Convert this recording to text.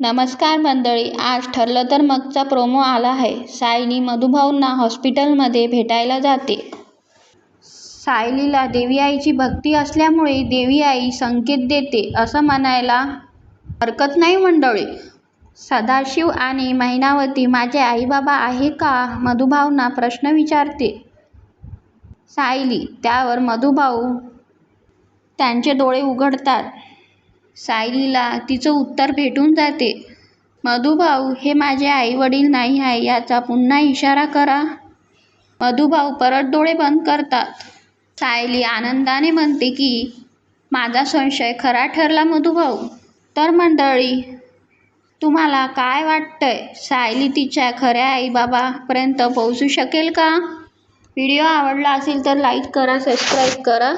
नमस्कार मंडळी आज ठरलं तर मगचा प्रोमो आला आहे. सायली मधुभाऊंना हॉस्पिटलमध्ये भेटायला जाते. सायलीला देवी आईची भक्ती असल्यामुळे देवी आई संकेत देते असं म्हणायला हरकत नाही मंडळी. सदाशिव आणि महिनावती माझे आईबाबा आहे का? मधुभाऊंना प्रश्न विचारते. सायली त्यावर मधुभाऊ त्यांचे डोळे उघडतात. सायलीला तिचं उत्तर भेटून जाते. मधुभाऊ हे माझे आईवडील नाही आहे याचा पुन्हा इशारा करा. मधुभाऊ परत डोळे बंद करतात. सायली आनंदाने म्हणते की माझा संशय खरा ठरला मधुभाऊ. तर मंडळी तुम्हाला काय वाटतंय? सायली तिच्या खऱ्या आईबाबापर्यंत पोहोचू शकेल का? व्हिडिओ आवडला असेल तर लाईक करा सबस्क्राईब करा.